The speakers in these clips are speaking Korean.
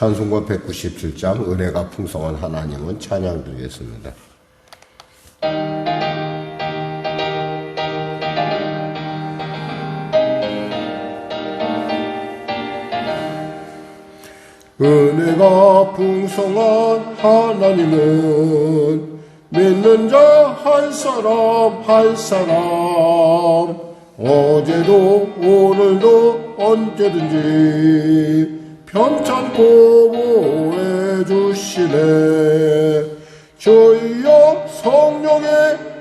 찬송가 197장 은혜가 풍성한 하나님은 찬양 드리겠습니다. 은혜가 풍성한 하나님은 믿는 자 한 사람 한 사람 어제도 오늘도 언제든지 편찮고 보호해 주시네. 주여 성령의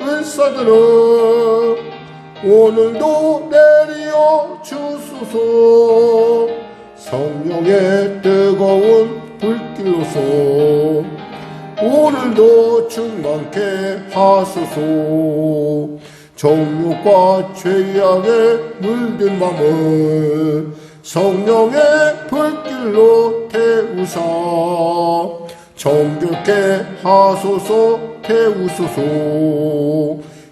은사들은 오늘도 내리어 주소서. 성령의 뜨거운 불길로서 오늘도 충만케 하소서. 정욕과 죄악에 물든 맘을 성령의 불길로 태우사. 정결케 하소서 태우소서.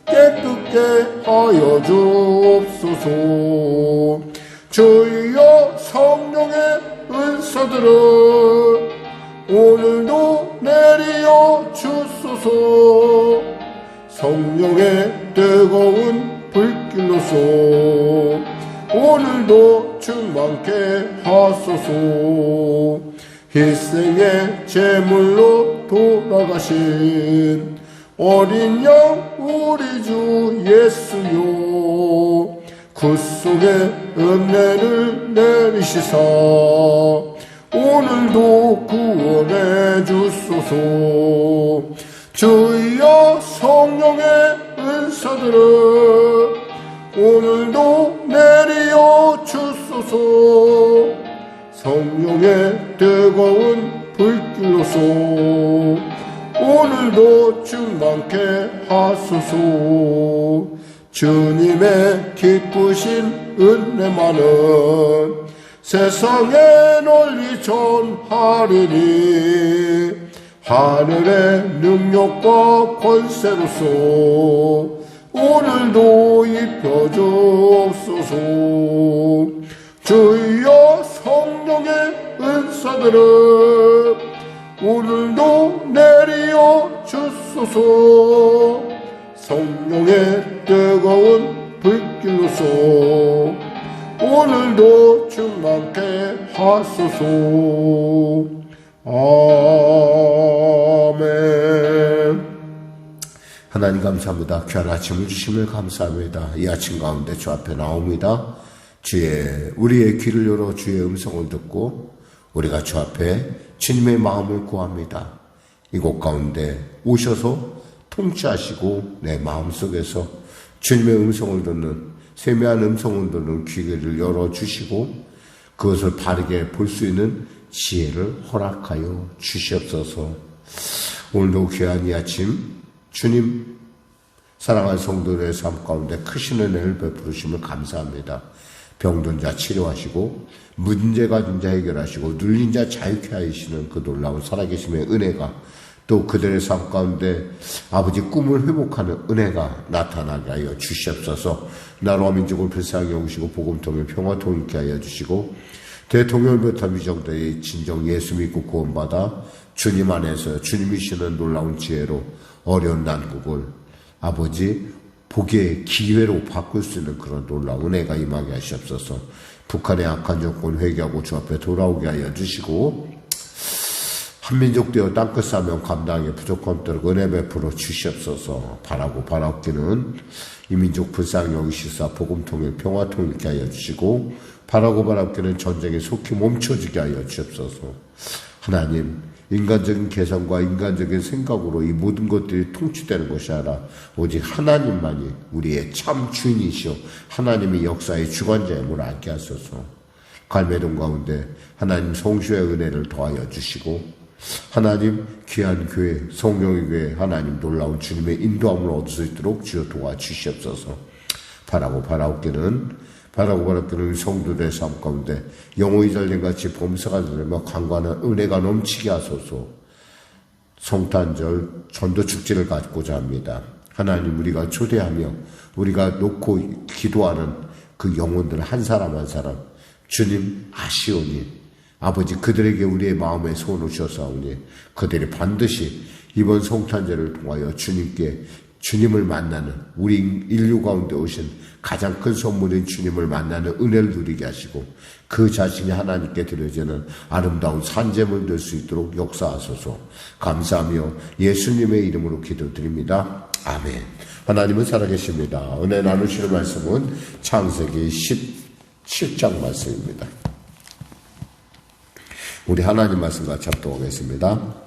깨끗게 하여 주옵소서. 주여 성령의 은사들을 오늘도 내리어 주소서. 성령의 뜨거운 불길로서 오늘도 충만케 하소서. 희생의 제물로 돌아가신 어린 양 우리 주 예수요. 구속의 은혜를 내리시사 오늘도 구원해 주소서. 주여 성령의 은사들을 오늘도 내리어 주 소서. 성령의 뜨거운 불길로서 오늘도 충만케 하소서. 주님의 기쁘신 은혜만은 세상에 널리 전하리니 하늘의 능력과 권세로서 오늘도 입혀주옵소서 주여 성령의 은사들을 오늘도 내리어 주소서 성령의 뜨거운 불길로서 오늘도 충만케 하소서 아멘 하나님 감사합니다. 귀한 아침을 주심을 감사합니다. 이 아침 가운데 주 앞에 나옵니다. 주의 우리의 귀를 열어 주의 음성을 듣고 우리가 주 앞에 주님의 마음을 구합니다. 이곳 가운데 오셔서 통치하시고 내 마음 속에서 주님의 음성을 듣는 세미한 음성을 듣는 귀를 열어 주시고 그것을 바르게 볼 수 있는 지혜를 허락하여 주시옵소서. 오늘도 귀한 이 아침 주님 사랑하는 성도들의 삶 가운데 크신 은혜를 베푸심을 감사합니다. 병든 자 치료하시고 문제 가진 자 해결하시고 눌린 자 자유케 하시는 그 놀라운 살아계심의 은혜가 또 그들의 삶 가운데 아버지 꿈을 회복하는 은혜가 나타나게 하여 주시옵소서. 나라와 민족을 불쌍히 여기시고 복음통일 평화 통일케 하여 주시고 대통령부터 위정대의 진정 예수 믿고 구원받아 주님 안에서 주님이시는 놀라운 지혜로 어려운 난국을 아버지 복의 기회로 바꿀 수 있는 그런 놀라운 은혜가 임하게 하시옵소서. 북한의 악한 정권 회개하고 주 앞에 돌아오게 하여 주시고 한민족 되어 땅끝 사명 감당에 부족함들을 은혜 베풀어 주시옵소서. 바라고 바라옵기는 이 민족 불쌍히 여기시사 복음 통일 평화 통일케 하여 주시고 바라고 바라옵기는 전쟁에 속히 멈춰지게 하여 주옵소서. 하나님 인간적인 계산과 인간적인 생각으로 이 모든 것들이 통치되는 것이 아니라 오직 하나님만이 우리의 참 주인이시오. 하나님의 역사의 주관자임을 알게 하소서. 갈매동 가운데 하나님 성수의 은혜를 더하여 주시고 하나님 귀한 교회 성령의 교회 하나님 놀라운 주님의 인도함을 얻을 수 있도록 주여 도와주시옵소서. 바라고 바라옵기는 바라고 바라옵기는 성도들의 삶 가운데 영혼이 잘린같이 범사가 되며 강관한 은혜가 넘치게 하소서. 성탄절 전도축제를 갖고자 합니다. 하나님 우리가 초대하며 우리가 놓고 기도하는 그 영혼들 한 사람 한 사람 주님 아시오니 아버지 그들에게 우리의 마음에 손을 주셨사오니 그들이 반드시 이번 성탄절을 통하여 주님께 주님을 만나는 우리 인류 가운데 오신 가장 큰 선물인 주님을 만나는 은혜를 누리게 하시고 그 자신이 하나님께 드려지는 아름다운 산재물 될 수 있도록 역사하소서 감사하며 예수님의 이름으로 기도드립니다. 아멘. 하나님은 살아계십니다. 은혜 나누시는 말씀은 창세기 17장 말씀입니다. 우리 하나님 말씀과 잡동하겠습니다.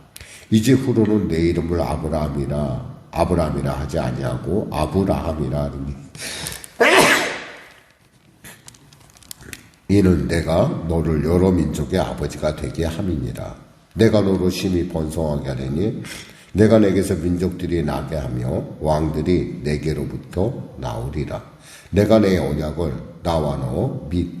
이제 후로는 내 이름을 아브라함이라 아브라함이라 하지 아니하고 아브라함이라 하니 이는 내가 너를 여러 민족의 아버지가 되게 함이니라. 내가 너로 심히 번성하게 하리니 내가 내게서 민족들이 나게 하며 왕들이 내게로부터 나오리라. 내가 내 언약을 나와 너및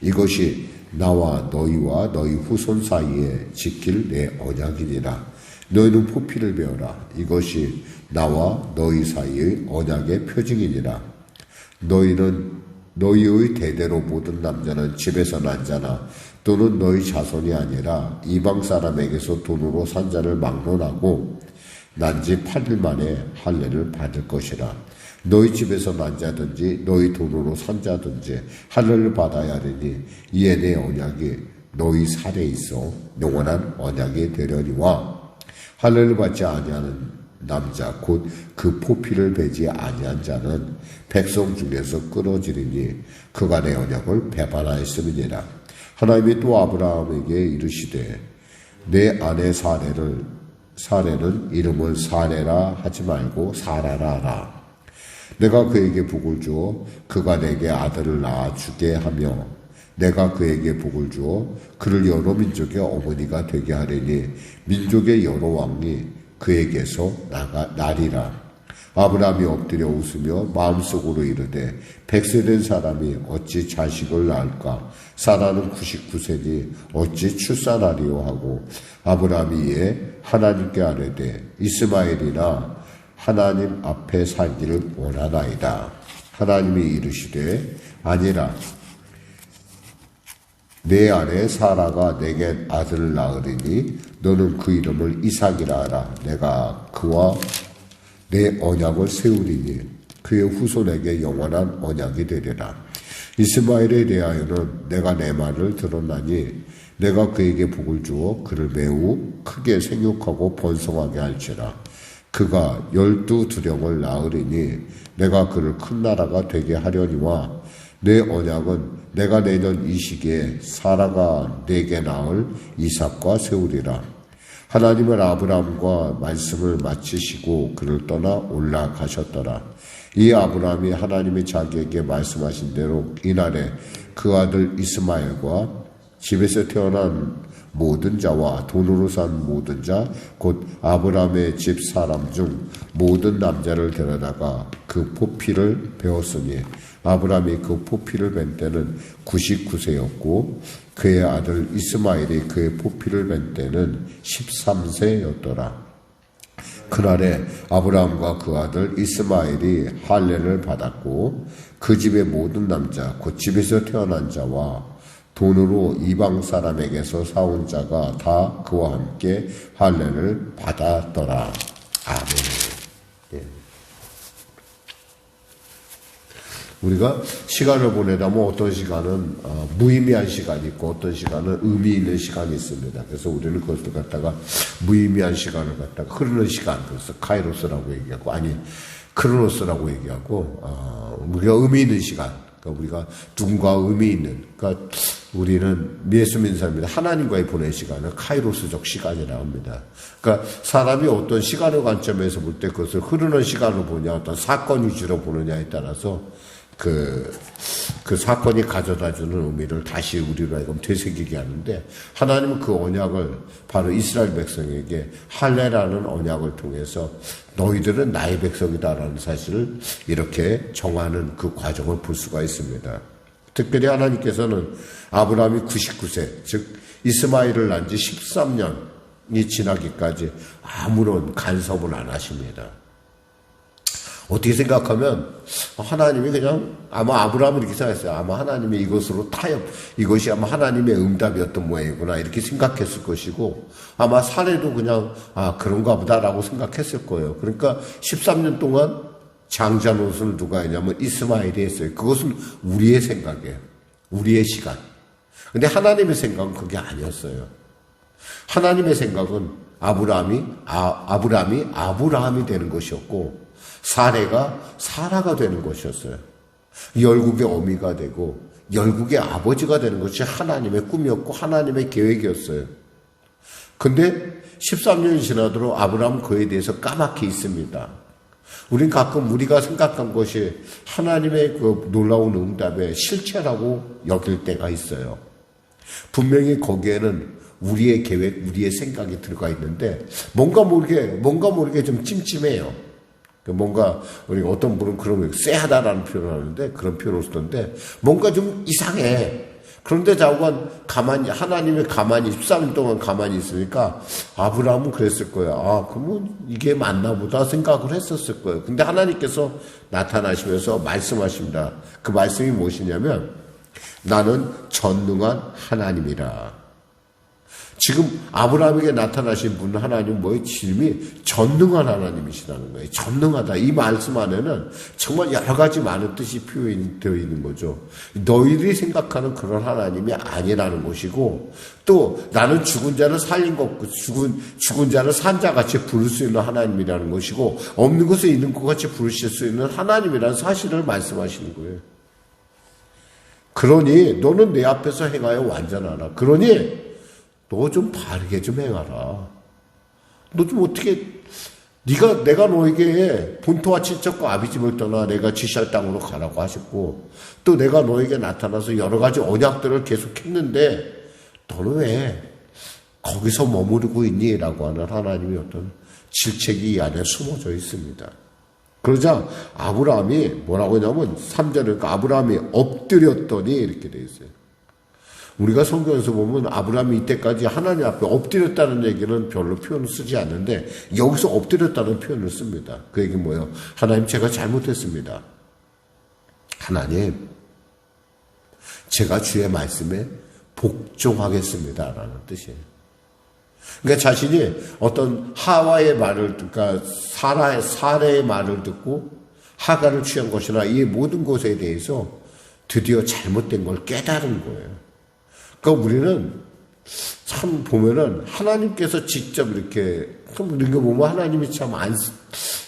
이것이 나와 너희와 너희 후손 사이에 지킬 내 언약이니라. 너희는 포피를 배워라. 이것이 나와 너희 사이의 언약의 표징이니라. 너희는 너희의 대대로 모든 남자는 집에서 난 자나 또는 너희 자손이 아니라 이방 사람에게서 돈으로 산 자를 막론하고 난지 8일 만에 할례를 받을 것이라. 너희 집에서 난 자든지 너희 돈으로 산 자든지 하늘을 받아야 하리니 이에 내 언약이 너희 살에 있어 영원한 언약이 되려니와 하늘을 받지 아니하는 남자 곧 그 포피를 베지 아니한 자는 백성 중에서 끊어지리니 내 언약을 배반하였음이니라. 하나님이 또 아브라함에게 이르시되 내 아내 사례를 사례는 이름을 사례라 하지 말고 사라라 하라 내가 그에게 복을 주어 그가 내게 아들을 낳아 주게 하며 내가 그에게 복을 주어 그를 여러 민족의 어머니가 되게 하리니 민족의 여러 왕이 그에게서 나가 나리라. 아브라함이 엎드려 웃으며 마음속으로 이르되 백세 된 사람이 어찌 자식을 낳을까? 사라는 99세니 어찌 출산하리요 하고 아브라함이 이에 하나님께 아뢰되 이스마엘이나 하나님 앞에 살기를 원하나이다. 하나님이 이르시되 아니라 내 아내 사라가 내게 아들을 낳으리니 너는 그 이름을 이삭이라 하라. 내가 그와 내 언약을 세우리니 그의 후손에게 영원한 언약이 되리라. 이스마엘에 대하여는 내가 내 말을 들었나니 내가 그에게 복을 주어 그를 매우 크게 생육하고 번성하게 할지라. 그가 열두 두령을 낳으리니 내가 그를 큰 나라가 되게 하려니와 내 언약은 내가 내년 이 시기에 사라가 내게 낳을 이삭과 세우리라. 하나님은 아브라함과 말씀을 마치시고 그를 떠나 올라가셨더라. 이 아브라함이 하나님이 자기에게 말씀하신 대로 이날에 그 아들 이스마엘과 집에서 태어난 모든 자와 돈으로 산 모든 자, 곧 아브라함의 집 사람 중 모든 남자를 데려다가 그 포피를 배웠으니 아브라함이 그 포피를 뵌 때는 99세였고 그의 아들 이스마엘이 그의 포피를 뵌 때는 13세였더라. 그날에 아브라함과 그 아들 이스마엘이 할례를 받았고 그 집의 모든 남자 곧 집에서 태어난 자와 돈으로 이방 사람에게서 사온 자가 다 그와 함께 할례를 받았더라. 아멘. 예. 우리가 시간을 보내다 보면 어떤 시간은 어, 무의미한 시간이 있고 어떤 시간은 의미 있는 시간이 있습니다. 그래서 우리는 그것을 갖다가 무의미한 시간을 갖다가 흐르는 시간, 그래서 카이로스라고 얘기하고 아니 크로노스라고 얘기하고 어, 우리가 의미 있는 시간, 그러니까 우리가 누군가 의미 있는, 그러니까 우리는 예수 믿는 사람입니다. 하나님과의 보낸 시간은 카이로스적 시간이라고 합니다. 그러니까 사람이 어떤 시간의 관점에서 볼 때 그것을 흐르는 시간으로 보냐, 어떤 사건 위주로 보느냐에 따라서 그, 그 사건이 가져다 주는 의미를 다시 우리로 하여금 되새기게 하는데 하나님은 그 언약을 바로 이스라엘 백성에게 할례라는 언약을 통해서 너희들은 나의 백성이다라는 사실을 이렇게 정하는 그 과정을 볼 수가 있습니다. 특별히 하나님께서는 아브라함이 99세, 즉 이스마일을 낳은 지 13년이 지나기까지 아무런 간섭을 안 하십니다. 어떻게 생각하면 하나님이 그냥 아마 아브라함은 이렇게 생각했어요. 아마 하나님이 이것으로 타협, 이것이 아마 하나님의 응답이었던 모양이구나 이렇게 생각했을 것이고 아마 사례도 그냥 아 그런가 보다라고 생각했을 거예요. 그러니까 13년 동안 장자 노릇을 누가 했냐면 이스마엘이 했어요. 그것은 우리의 생각이에요. 우리의 시간. 근데 하나님의 생각은 그게 아니었어요. 하나님의 생각은 아브라함이 아, 아브라함이 아브라함이 되는 것이었고 사례가 사라가 되는 것이었어요. 열국의 어미가 되고 열국의 아버지가 되는 것이 하나님의 꿈이었고 하나님의 계획이었어요. 근데 13년이 지나도록 아브라함 그에 대해서 까맣게 있습니다. 우린 가끔 우리가 생각한 것이 하나님의 그 놀라운 응답의 실체라고 여길 때가 있어요. 분명히 거기에는 우리의 계획, 우리의 생각이 들어가 있는데 뭔가 모르게 뭔가 모르게 좀 찜찜해요. 그 뭔가 우리가 어떤 분은 그런 쎄하다라는 표현을 하는데 그런 표현을 쓰던데 뭔가 좀 이상해. 그런데 자관 가만히 하나님의 가만히 13년 동안 가만히 있으니까 아브라함은 그랬을 거야. 아, 그러면 이게 맞나 보다 생각을 했었을 거예요. 근데 하나님께서 나타나시면서 말씀하십니다. 그 말씀이 무엇이냐면 나는 전능한 하나님이라. 지금 아브라함에게 나타나신 분 하나님 뭐의 질이 전능한 하나님이시라는 거예요. 전능하다. 이 말씀 안에는 정말 여러 가지 많은 뜻이 표현되어 있는 거죠. 너희들이 생각하는 그런 하나님이 아니라는 것이고 또 나는 죽은 자를 살린 것, 죽은, 죽은 자를 산 자같이 부를 수 있는 하나님이라는 것이고 없는 것을 있는 것 같이 부르실 수 있는 하나님이라는 사실을 말씀하시는 거예요. 그러니 너는 내 앞에서 행하여 완전하라. 그러니 너 좀 바르게 좀 행하라. 너 좀 어떻게 네가 내가 너에게 본토와 친척과 아비집을 떠나 내가 지시할 땅으로 가라고 하셨고 또 내가 너에게 나타나서 여러 가지 언약들을 계속했는데 너는 왜 거기서 머무르고 있니?라고 하는 하나님의 어떤 질책이 이 안에 숨어져 있습니다. 그러자 아브라함이 뭐라고 하냐면 3절에 그러니까 아브라함이 엎드렸더니 이렇게 돼 있어요. 우리가 성경에서 보면 아브라함이 이때까지 하나님 앞에 엎드렸다는 얘기는 별로 표현을 쓰지 않는데 여기서 엎드렸다는 표현을 씁니다. 그 얘기 뭐예요? 하나님 제가 잘못했습니다. 하나님 제가 주의 말씀에 복종하겠습니다. 라는 뜻이에요. 그러니까 자신이 어떤 하와의 말을, 그러니까 사라의, 사례의 말을 듣고 하가를 취한 것이나 이 모든 것에 대해서 드디어 잘못된 걸 깨달은 거예요. 그러니까 우리는 참 보면은 하나님께서 직접 이렇게 좀 이런 거 보면 하나님이 참 안,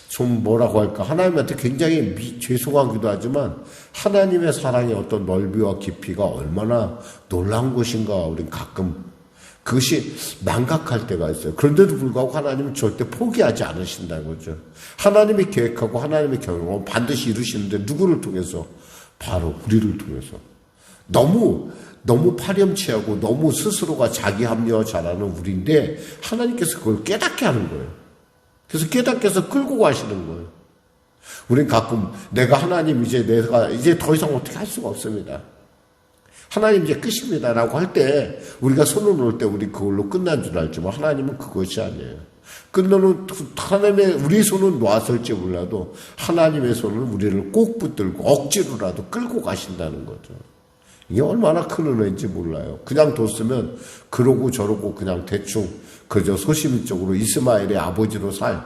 좀 뭐라고 할까. 하나님한테 굉장히 미, 죄송하기도 하지만 하나님의 사랑의 어떤 넓이와 깊이가 얼마나 놀라운 것인가 우리는 가끔 그것이 망각할 때가 있어요. 그런데도 불구하고 하나님은 절대 포기하지 않으신다는 거죠. 하나님이 계획하고 하나님의 경영은 반드시 이루시는데 누구를 통해서? 바로 우리를 통해서. 너무 너무 파렴치하고 너무 스스로가 자기 합리화 잘하는 우리인데 하나님께서 그걸 깨닫게 하는 거예요. 그래서 깨닫게 해서 끌고 가시는 거예요. 우린 가끔 내가 하나님 이제 내가 이제 더 이상 어떻게 할 수가 없습니다. 하나님 이제 끝입니다라고 할 때 우리가 손을 놓을 때 우리 그걸로 끝난 줄 알지만 하나님은 그것이 아니에요. 끝나는 하나님의 우리 손은 놨을지 몰라도 하나님의 손은 우리를 꼭 붙들고 억지로라도 끌고 가신다는 거죠. 이게 얼마나 큰 은혜인지 몰라요. 그냥 뒀으면 그러고 저러고 그냥 대충 그저 소시민적으로 이스마엘의 아버지로 살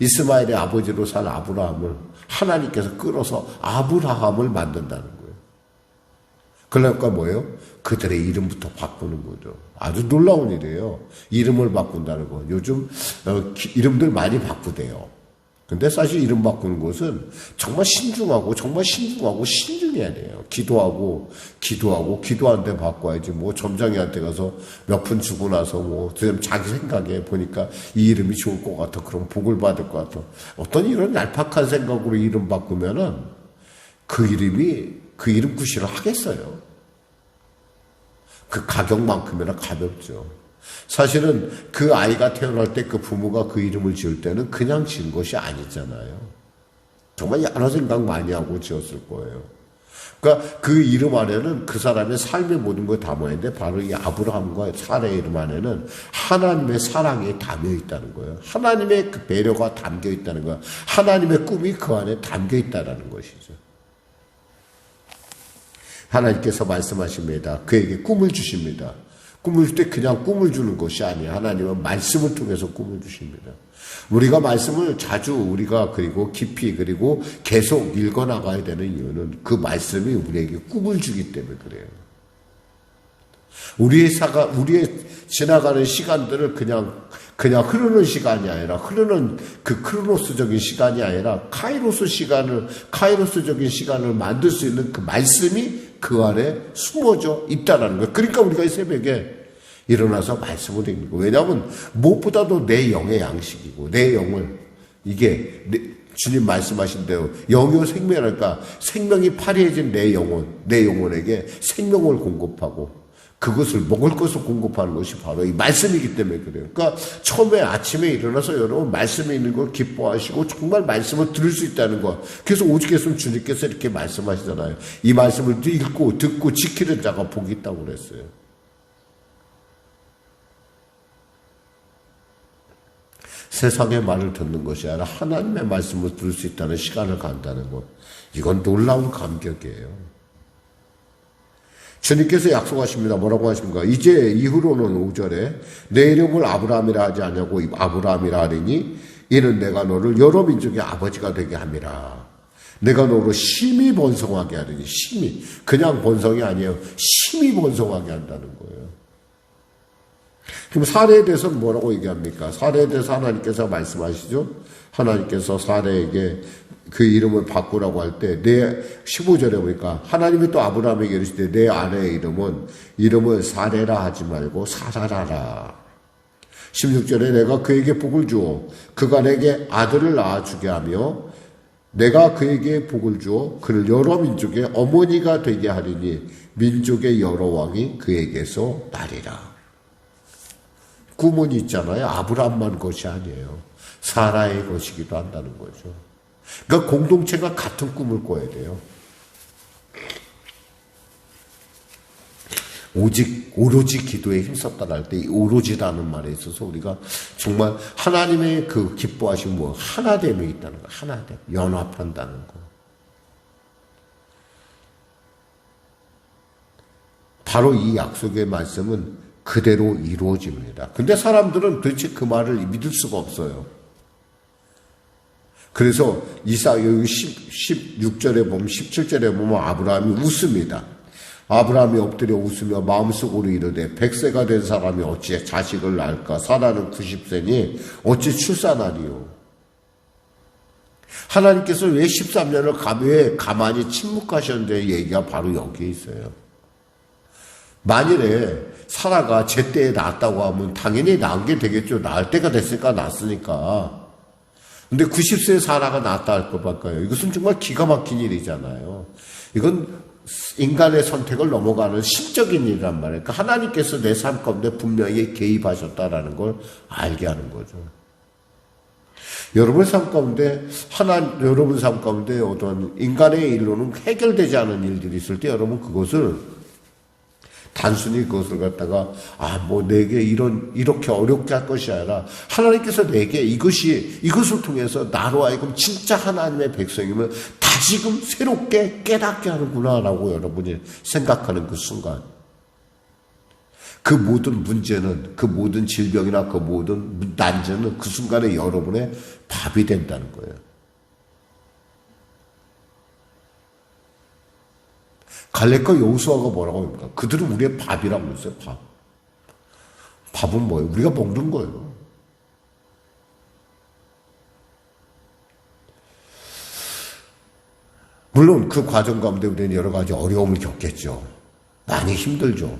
이스마엘의 아버지로 산 아브라함을 하나님께서 끌어서 아브라함을 만든다는 거예요. 그러니까 뭐예요? 그들의 이름부터 바꾸는 거죠. 아주 놀라운 일이에요. 이름을 바꾼다는 거. 요즘 어, 기, 이름들 많이 바꾸대요. 근데 사실 이름 바꾸는 것은 정말 신중하고 정말 신중하고 신중해야 돼요. 기도하고 기도하고 기도한데 바꿔야지 뭐 점장이한테 가서 몇 푼 주고 나서 뭐 자기 생각에 보니까 이 이름이 좋을 것 같아. 그럼 복을 받을 것 같아. 어떤 이런 얄팍한 생각으로 이름 바꾸면은 그 이름이 그 이름 구실을 하겠어요. 그 가격만큼이나 가볍죠. 사실은 그 아이가 태어날 때 그 부모가 그 이름을 지을 때는 그냥 지은 것이 아니잖아요. 정말 여러 생각 많이 하고 지었을 거예요. 그러니까 그 이름 안에는 그 사람의 삶의 모든 걸 담아야 되는데 바로 이 아브라함과 사라의 이름 안에는 하나님의 사랑이 담겨 있다는 거예요. 하나님의 그 배려가 담겨 있다는 거예요. 하나님의 꿈이 그 안에 담겨 있다는 것이죠. 하나님께서 말씀하십니다. 그에게 꿈을 주십니다. 꿈을 줄때 그냥 꿈을 주는 것이 아니에요. 하나님은 말씀을 통해서 꿈을 주십니다. 우리가 말씀을 자주 우리가 그리고 깊이 그리고 계속 읽어 나가야 되는 이유는 그 말씀이 우리에게 꿈을 주기 때문에 그래요. 우리의 사가 우리의 지나가는 시간들을 그냥 그냥 흐르는 시간이 아니라 흐르는 그 크로노스적인 시간이 아니라 카이로스 시간을 카이로스적인 시간을 만들 수 있는 그 말씀이 그 안에 숨어져 있다라는 거예요. 그러니까 우리가 이 새벽에 일어나서 말씀을 거. 왜냐하면 무엇보다도 내 영의 양식이고 내 영을 이게 내, 주님 말씀하신 대로 영요 생명이니까 생명이 파리해진 내 영혼, 내 영혼에게 생명을 공급하고 그것을 먹을 것을 공급하는 것이 바로 이 말씀이기 때문에 그래요. 그러니까 처음에 아침에 일어나서 여러분 말씀에 있는 걸 기뻐하시고 정말 말씀을 들을 수 있다는 거. 그래서 오직했으면 주님께서 이렇게 말씀하시잖아요. 이 말씀을 읽고 듣고 지키는 자가 복이 있다고 그랬어요. 세상의 말을 듣는 것이 아니라 하나님의 말씀을 들을 수 있다는 시간을 간다는 것. 이건 놀라운 감격이에요. 주님께서 약속하십니다. 뭐라고 하십니까? 이제 이후로는 5절에 내 이름을 아브라함이라 하지 않냐고 아브라함이라 하리니 이는 내가 너를 여러 민족의 아버지가 되게 함이라. 내가 너로 심히 번성하게 하리니 심히 그냥 번성이 아니에요. 심히 번성하게 한다는 거예요. 그럼 사례에 대해서는 뭐라고 얘기합니까? 사례에 대해서 하나님께서 말씀하시죠. 하나님께서 사례에게 그 이름을 바꾸라고 할 때 내 15절에 보니까 하나님이 또 아브라함에게 이르시되 내 아내의 이름은 이름을 사례라 하지 말고 사라라라. 16절에 내가 그에게 복을 주어 그가 내게 아들을 낳아주게 하며 내가 그에게 복을 주어 그를 여러 민족의 어머니가 되게 하리니 민족의 여러 왕이 그에게서 나리라. 꿈은 있잖아요. 아브라함만 것이 아니에요. 사라의 것이기도 한다는 거죠. 그러니까 공동체가 같은 꿈을 꿔야 돼요. 오직 오로지 기도에 힘썼다 할때 오로지라는 말에 있어서 우리가 정말 하나님의 그 기뻐하신 뭐 하나됨이 있다는 거, 하나됨, 연합한다는 거. 바로 이 약속의 말씀은 그대로 이루어집니다. 근데 사람들은 도대체 그 말을 믿을 수가 없어요. 그래서 이사 여기 10, 16절에 보면 17절에 보면 아브라함이 웃습니다. 아브라함이 엎드려 웃으며 마음속으로 이르되 백세가 된 사람이 어찌 자식을 낳을까? 사라는 90세니 어찌 출산하리요? 하나님께서 왜 13년을 왜 가만히 침묵하셨는데 얘기가 바로 여기에 있어요. 만일에 사라가 제때에 낳았다고 하면 당연히 낳은 게 되겠죠. 낳을 때가 됐으니까 낳았으니까. 근데 90세 사라가 낳았다 할 것밖에요. 이것은 정말 기가 막힌 일이잖아요. 이건 인간의 선택을 넘어가는 신적인 일이란 말이에요. 그러니까 하나님께서 내 삶 가운데 분명히 개입하셨다라는 걸 알게 하는 거죠. 여러분 삶 가운데 하나 여러분 삶 가운데 어떤 인간의 일로는 해결되지 않은 일들이 있을 때 여러분 그것을 단순히 그것을 갖다가 아 뭐 내게 이런 이렇게 어렵게 할 것이 아니라 하나님께서 내게 이것이 이것을 통해서 나로 하여금 진짜 하나님의 백성임을 다지금 새롭게 깨닫게 하는구나라고 여러분이 생각하는 그 순간 그 모든 문제는, 그 모든 질병이나 그 모든 난제는 그 순간에 여러분의 밥이 된다는 거예요. 갈렙과 여호수아가 뭐라고 합니까? 그들은 우리의 밥이라고 했어요, 밥. 밥은 뭐예요? 우리가 먹는 거예요. 물론 그 과정 가운데 우리는 여러 가지 어려움을 겪겠죠. 많이 힘들죠.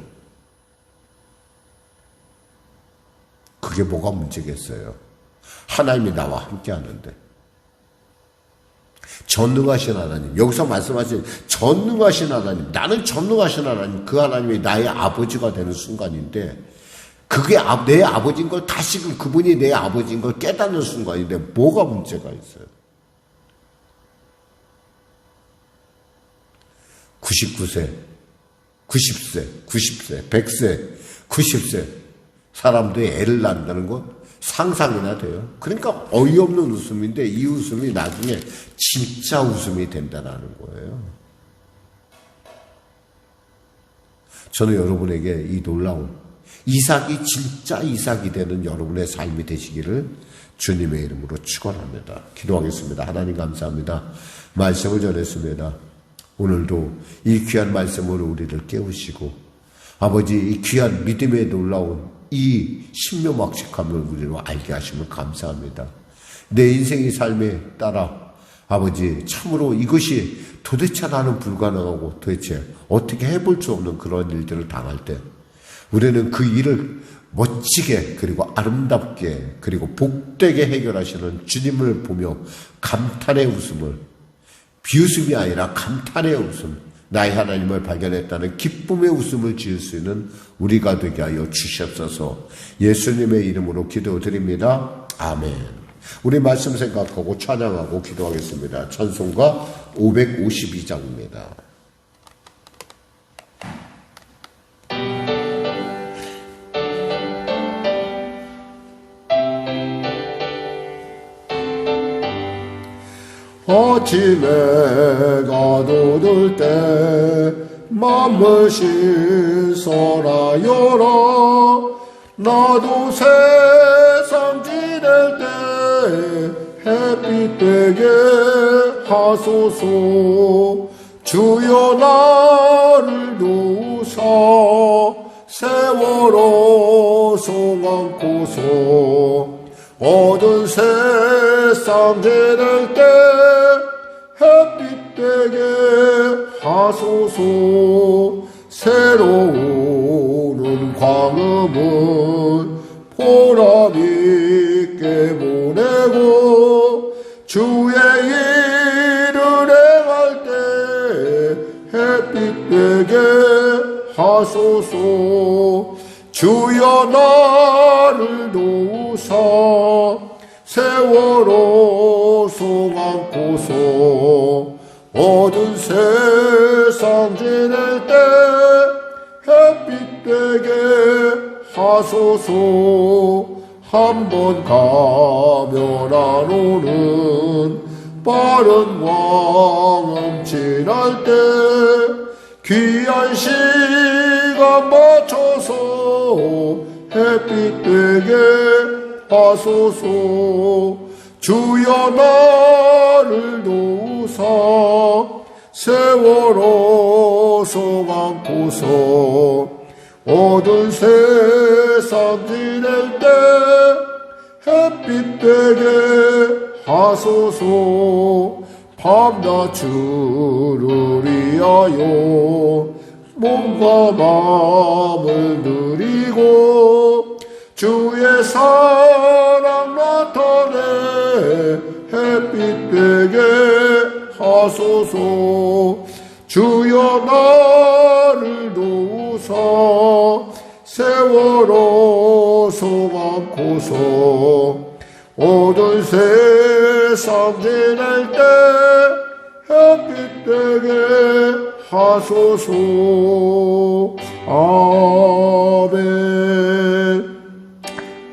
그게 뭐가 문제겠어요? 하나님이 나와 함께 하는데. 전능하신 하나님. 여기서 말씀하신 전능하신 하나님. 나는 전능하신 하나님. 그 하나님이 나의 아버지가 되는 순간인데, 그게 아, 내 아버지인 걸 다시금 그분이 내 아버지인 걸 깨닫는 순간인데, 뭐가 문제가 있어요? 99세, 90세, 90세, 100세, 90세 사람들이 애를 낳는다는 건 상상이나 돼요. 그러니까 어이없는 웃음인데 이 웃음이 나중에 진짜 웃음이 된다는 거예요. 저는 여러분에게 이 놀라운 이삭이 진짜 이삭이 되는 여러분의 삶이 되시기를 주님의 이름으로 축원합니다. 기도하겠습니다. 하나님 감사합니다. 말씀을 전했습니다. 오늘도 이 귀한 말씀으로 우리를 깨우시고 아버지 이 귀한 믿음에 놀라운 이 신묘막측함을 우리로 알게 하시면 감사합니다. 내 인생의 삶에 따라 아버지 참으로 이것이 도대체 나는 불가능하고 도대체 어떻게 해볼 수 없는 그런 일들을 당할 때 우리는 그 일을 멋지게 그리고 아름답게 그리고 복되게 해결하시는 주님을 보며 감탄의 웃음을 비웃음이 아니라 감탄의 웃음, 나의 하나님을 발견했다는 기쁨의 웃음을 지을 수 있는 우리가 되게 하여 주시옵소서 예수님의 이름으로 기도드립니다. 아멘. 우리 말씀 생각하고 찬양하고 기도하겠습니다. 찬송가 552장입니다. 아침에 가둬둘 때 맘을 열어 나도 세상 지낼 때 햇빛 되게 하소서. 주여 나를 도우사 세월호 송안고서 어두운 세상 지낼 때 햇빛 되게 하소서. 새로운 광음은 보람 있게 보내고 주의 일을 행할 때 햇빛 되게 하소서. 주여 나를 도우사 세월호 송안고서 어두운 세상 지낼 때 햇빛 되게 하소서 한번 가면 안 오는 빠른 왕음 지날 때 귀한 시간 맞춰서 햇빛 되게 하소서. 주여 나를 도우사 세월호 속안고서 어두운 세상 지낼 때 햇빛 되게 하소서. 밤낮 주를 위하여 몸과 마음을 드리고 주의 사랑 나타내 햇빛 되게 하소서. 주여 나를 도우사 세월호 소망고서 어두운 세상 지낼 때 햇빛 되게 하소서. 아멘